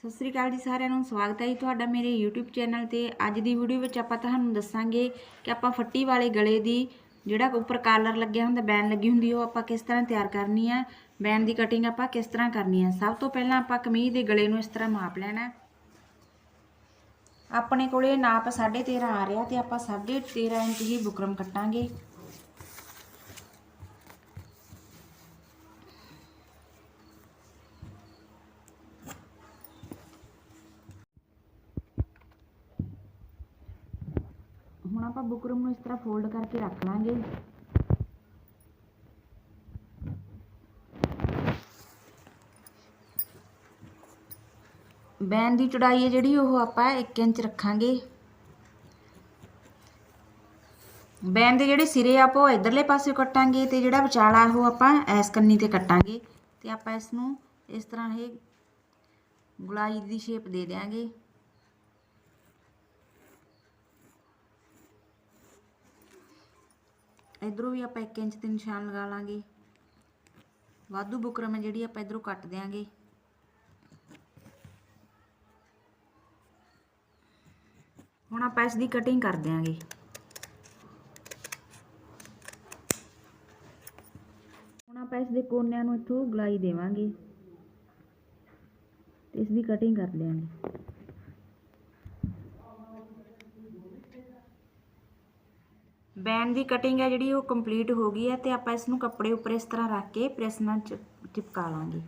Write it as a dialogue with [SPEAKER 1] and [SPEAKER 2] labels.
[SPEAKER 1] ਸਤਿ ਸ੍ਰੀ ਅਕਾਲ ਜੀ ਸਾਰਿਆਂ ਨੂੰ, ਸਵਾਗਤ ਹੈ ਜੀ ਤੁਹਾਡਾ ਮੇਰੇ YouTube ਚੈਨਲ ਤੇ। ਅੱਜ ਦੀ ਵੀਡੀਓ ਵਿੱਚ ਆਪਾਂ ਤੁਹਾਨੂੰ ਦੱਸਾਂਗੇ ਕਿ ਆਪਾਂ ਫੱਟੀ ਵਾਲੇ ਗਲੇ ਦੀ ਜਿਹੜਾ ਉੱਪਰ ਕਾਲਰ ਲੱਗਿਆ ਹੁੰਦਾ ਬੈਨ ਲੱਗੀ ਹੁੰਦੀ ਉਹ ਆਪਾਂ ਕਿਸ ਤਰ੍ਹਾਂ ਤਿਆਰ ਕਰਨੀ ਹੈ ਬੈਨ ਦੀ ਕਟਿੰਗ ਆਪਾਂ ਕਿਸ ਤਰ੍ਹਾਂ ਕਰਨੀ ਹੈ ਸਭ ਤੋਂ ਪਹਿਲਾਂ ਆਪਾਂ ਕਮੀਜ਼ ਦੇ ਗਲੇ ਨੂੰ ਇਸ ਤਰ੍ਹਾਂ ਮਾਪ ਲੈਣਾ ਆਪਣੇ ਕੋਲੇ ਨਾਪ 13.5 ਆ ਰਿਹਾ ਤੇ ਆਪਾਂ 13.5 ਇੰਚ ਹੀ ਬੁਕਰਮ ਕੱਟਾਂਗੇ ਹੁਣ ਆਪਾਂ ਬੁਕਰਮ ਨੂੰ ਇਸ ਤਰ੍ਹਾਂ ਫੋਲਡ ਕਰਕੇ ਰੱਖ ਲਾਂਗੇ। ਬੈਨ ਦੀ ਚੌੜਾਈ ਹੈ ਜਿਹੜੀ ਉਹ ਆਪਾਂ 1 ਇੰਚ ਰੱਖਾਂਗੇ। ਬੈਨ ਦੇ ਜਿਹੜੇ ਸਿਰੇ ਆ, ਆਪਾਂ ਉਹ ਇਧਰਲੇ ਪਾਸੇ ਕੱਟਾਂਗੇ ਤੇ ਜਿਹੜਾ ਵਿਚਾਲਾ ਉਹ ਆਪਾਂ ਐਸ ਕੰਨੀ ਤੇ ਕੱਟਾਂਗੇ ਤੇ ਆਪਾਂ ਇਸ ਨੂੰ ਇਸ ਤਰ੍ਹਾਂ ਇਹ ਗੁਲਾਈ ਦੀ ਸ਼ੇਪ ਦੇ ਦਿਆਂਗੇ। ਇਧਰੋਂ ਵੀ ਆਪਾਂ 1 ਇੰਚ ਤੇ ਨਿਸ਼ਾਨ ਲਗਾ ਲਾਂਗੇ। ਵਾਧੂ ਬੁਕਰਮ ਹੈ ਜਿਹੜੀ ਆਪਾਂ ਇਧਰੋਂ ਕੱਟ ਦਿਆਂਗੇ। ਹੁਣ ਆਪਾਂ ਇਸ ਦੀ ਕਟਿੰਗ ਕਰ ਦਿਆਂਗੇ। ਹੁਣ ਆਪਾਂ ਇਸ ਦੇ ਕੋਨਿਆਂ ਨੂੰ ਇੱਥੋਂ ਗਲਾਈ ਦੇਵਾਂਗੇ। ਤੇ ਇਸ ਦੀ ਕਟਿੰਗ ਕਰ ਦਿਆਂਗੇ। ਬੈਂਡ ਦੀ ਕਟਿੰਗ ਹੈ ਜਿਹੜੀ ਉਹ ਕੰਪਲੀਟ ਹੋ ਗਈ ਹੈ ਤੇ ਆਪਾਂ ਇਸ ਨੂੰ ਕੱਪੜੇ ਉੱਪਰ ਇਸ ਤਰ੍ਹਾਂ ਰੱਖ ਕੇ ਪ੍ਰੈਸ ਨਾਲ ਚਿਪ- ਚਿਪਕਾ ਲਾਂਗੇ।